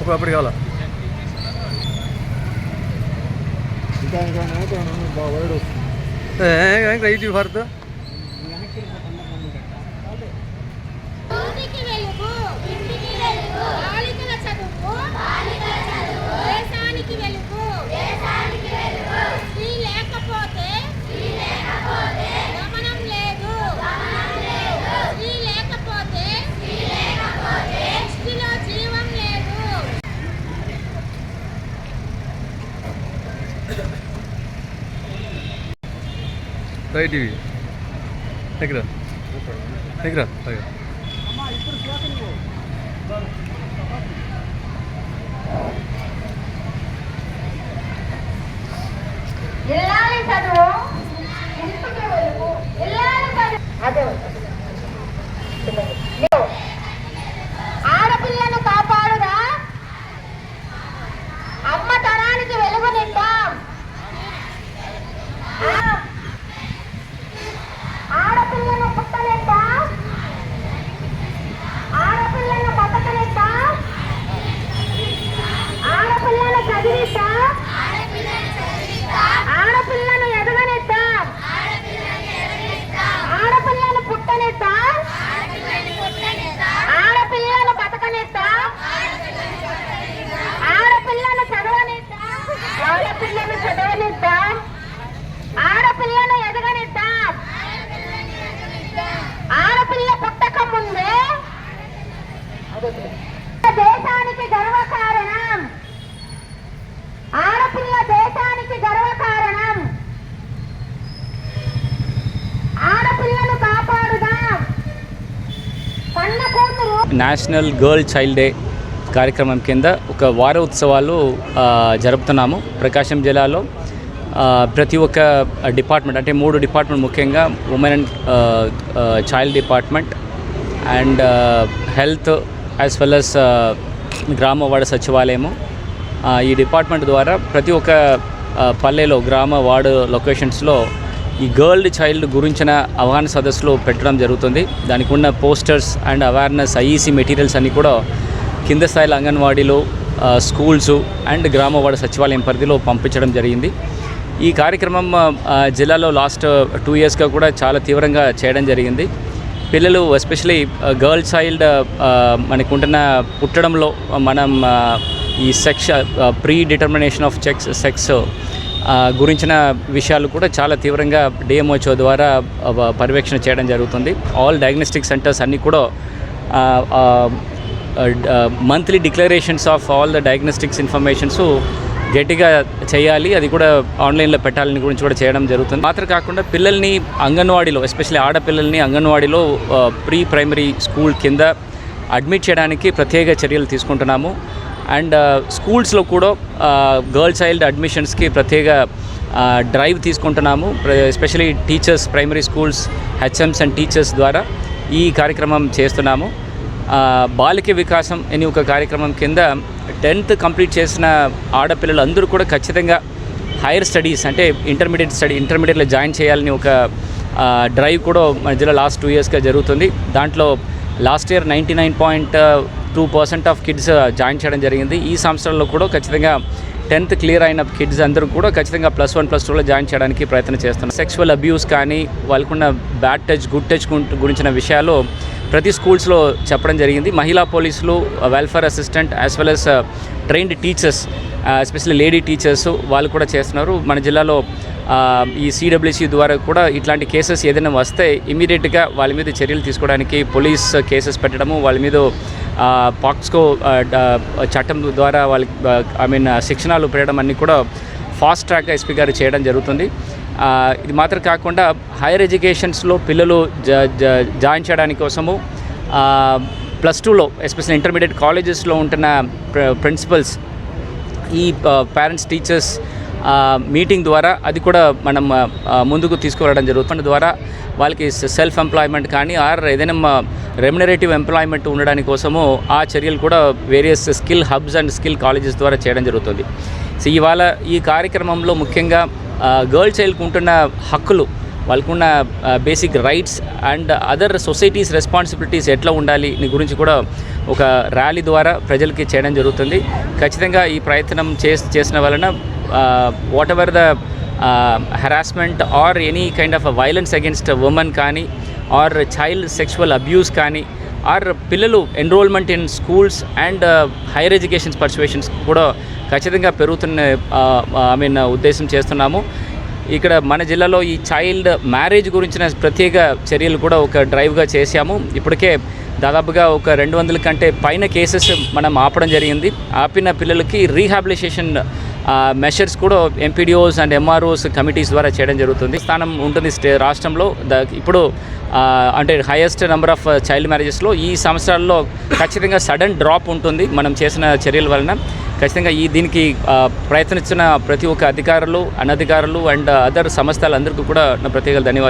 ఒక అప్పుడు కావాలా right Bharat ライディビュー。ヘクラ。ヘク。national girl child day కార్యక్రమం కింద ఒక వార ఉత్సవాలు జరుపుతున్నాము. ప్రకాశం జిల్లాలో ప్రతి ఒక్క డిపార్ట్మెంట్ అంటే మూడు డిపార్ట్మెంట్ ముఖ్యంగా women and child department and health as well as గ్రామ వార్డు సచివాలయము ఈ డిపార్ట్మెంట్ ద్వారా ప్రతి ఒక్క పల్లెలో గ్రామ వార్డు లొకేషన్స్లో ఈ గర్ల్ చైల్డ్ గురించిన అవగాహన సదస్సులో పెట్టడం జరుగుతుంది. దానికి ఉన్న posters and awareness IEC materials అన్నీ కూడా కింద స్థాయిలో అంగన్వాడీలు స్కూల్స్ అండ్ గ్రామ వార్డు సచివాలయం పరిధిలో పంపించడం జరిగింది. ఈ కార్యక్రమం జిల్లాలో లాస్ట్ టూ ఇయర్స్గా కూడా చాలా తీవ్రంగా చేయడం జరిగింది. పిల్లలు ఎస్పెషలీ గర్ల్ చైల్డ్ మనకుంటున్న పుట్టడంలో మనం ఈ sex pre determination of sex sex గురించిన విషయాలు కూడా చాలా తీవ్రంగా డిఎంహెచ్ఓ ద్వారా పర్యవేక్షణ చేయడం జరుగుతుంది. ఆల్ డయాగ్నోస్టిక్ సెంటర్స్ అన్నీ కూడా monthly declarations of all the diagnostics informations గట్టిగా చేయాలి. అది కూడా ఆన్లైన్లో పెట్టాలని గురించి కూడా చేయడం జరుగుతుంది. మాత్రం కాకుండా పిల్లల్ని అంగన్వాడీలో ఎస్పెషల్లీ ఆడపిల్లల్ని అంగన్వాడీలో ప్రీ ప్రైమరీ స్కూల్ కింద అడ్మిట్ చేయడానికి ప్రత్యేక చర్యలు తీసుకుంటున్నాము. అండ్ స్కూల్స్లో కూడా గర్ల్ చైల్డ్ అడ్మిషన్స్కి ప్రత్యేక డ్రైవ్ తీసుకుంటున్నాము. Especially teachers primary schools HMs and teachers ద్వారా ఈ కార్యక్రమం చేస్తున్నాము. బాలిక వికాసం అనే ఒక కార్యక్రమం కింద టెన్త్ కంప్లీట్ చేసిన ఆడపిల్లలు అందరూ కూడా ఖచ్చితంగా హైయర్ స్టడీస్ అంటే ఇంటర్మీడియట్ స్టడీ ఇంటర్మీడియట్లో జాయిన్ చేయాలని ఒక డ్రైవ్ కూడా మధ్యలో లాస్ట్ టూ ఇయర్స్గా జరుగుతుంది. దాంట్లో last year ninety nine point two percent of kids join చేయడం జరిగింది. ఈ సంవత్సరంలో కూడా ఖచ్చితంగా టెన్త్ క్లియర్ అయిన కిడ్స్ అందరూ కూడా ఖచ్చితంగా ప్లస్ వన్ ప్లస్ టూలో జాయిన్ చేయడానికి ప్రయత్నం చేస్తున్నారు. సెక్చువల్ అబ్యూస్ కానీ వాళ్ళకున్న బ్యాడ్ టచ్ గుడ్ టచ్ గురించిన విషయాలు ప్రతి స్కూల్స్లో చెప్పడం జరిగింది. మహిళా పోలీసులు welfare assistant as well as trained teachers especially lady teachers వాళ్ళు కూడా చేస్తున్నారు. మన జిల్లాలో ఈ సిడబ్ల్యూసీ ద్వారా కూడా ఇట్లాంటి కేసెస్ ఏదైనా వస్తే ఇమీడియట్గా వాళ్ళ మీద చర్యలు తీసుకోవడానికి పోలీస్ కేసెస్ పెట్టడము వాళ్ళ మీద పాక్స్కో చట్టం ద్వారా వాళ్ళకి ఐ మీన్ శిక్షణాలు పెట్టడం అన్నీ కూడా ఫాస్ట్ ట్రాక్ ఎస్పీ గారు చేయడం జరుగుతుంది. ఇది మాత్రం కాకుండా హైయర్ ఎడ్యుకేషన్స్లో పిల్లలు జ జాయిన్ చేయడానికి కోసము ప్లస్ టూలో ఎస్పెషల్లీ ఇంటర్మీడియట్ కాలేజెస్లో ఉంటున్న ప్ర- ప్రిన్సిపల్స్ ఈ పేరెంట్స్ టీచర్స్ మీటింగ్ ద్వారా అది కూడా మనం ముందుకు తీసుకురావడం జరుగుతుంది. ద్వారా వాళ్ళకి సెల్ఫ్ ఎంప్లాయ్మెంట్ కానీ ఆర్ ఏదైనా రెమ్యునరేటివ్ ఎంప్లాయ్మెంట్ ఉండడానికి కోసము ఆ చర్యలు కూడా various skill hubs and skill colleges ద్వారా చేయడం జరుగుతుంది. సో ఇవాళ ఈ కార్యక్రమంలో ముఖ్యంగా గర్ల్ చైల్డ్కి ఉంటున్న హక్కులు వాళ్ళకున్న basic rights and other societies responsibilities ఎట్లా ఉండాలి నీ గురించి కూడా ఒక ర్యాలీ ద్వారా ప్రజలకి చేయడం జరుగుతుంది. ఖచ్చితంగా ఈ ప్రయత్నం చేస్ చేసిన వలన whatever the harassment or any kind of violence against women కానీ ఆర్ చైల్డ్ సెక్షువల్ అబ్యూస్ కానీ ఆర్ పిల్లలు enrolment in schools and uh, higher education persuasions కూడా ఖచ్చితంగా పెరుగుతున్న uh, uh, ఐ మీన్ ఉద్దేశం చేస్తున్నాము. ఇక్కడ మన జిల్లాలో ఈ చైల్డ్ మ్యారేజ్ గురించిన ప్రత్యేక చర్యలు కూడా ఒక డ్రైవ్గా చేశాము. ఇప్పటికే దాదాపుగా ఒక రెండు వందల కంటే పైన కేసెస్ మనం ఆపడం జరిగింది. ఆపిన పిల్లలకి రీహాబిలిటేషన్ మెషర్స్ కూడా ఎంపీడీఓస్ అండ్ ఎంఆర్ఓస్ కమిటీస్ ద్వారా చేయడం జరుగుతుంది. స్థానం ఉంటుంది స్టే రాష్ట్రంలో. ద ఇప్పుడు అంటే హైయెస్ట్ నెంబర్ ఆఫ్ చైల్డ్ మ్యారేజెస్లో ఈ సంవత్సరాల్లో ఖచ్చితంగా సడన్ డ్రాప్ ఉంటుంది మనం చేసిన చర్యల వలన. ఖచ్చితంగా ఈ దీనికి ప్రయత్నిస్తున్న ప్రతి ఒక్క అధికారులు అనధికారులు అండ్ అదర్ uh, సంస్థలందరికీ కూడా నా ప్రత్యేక ధన్యవాదాలు.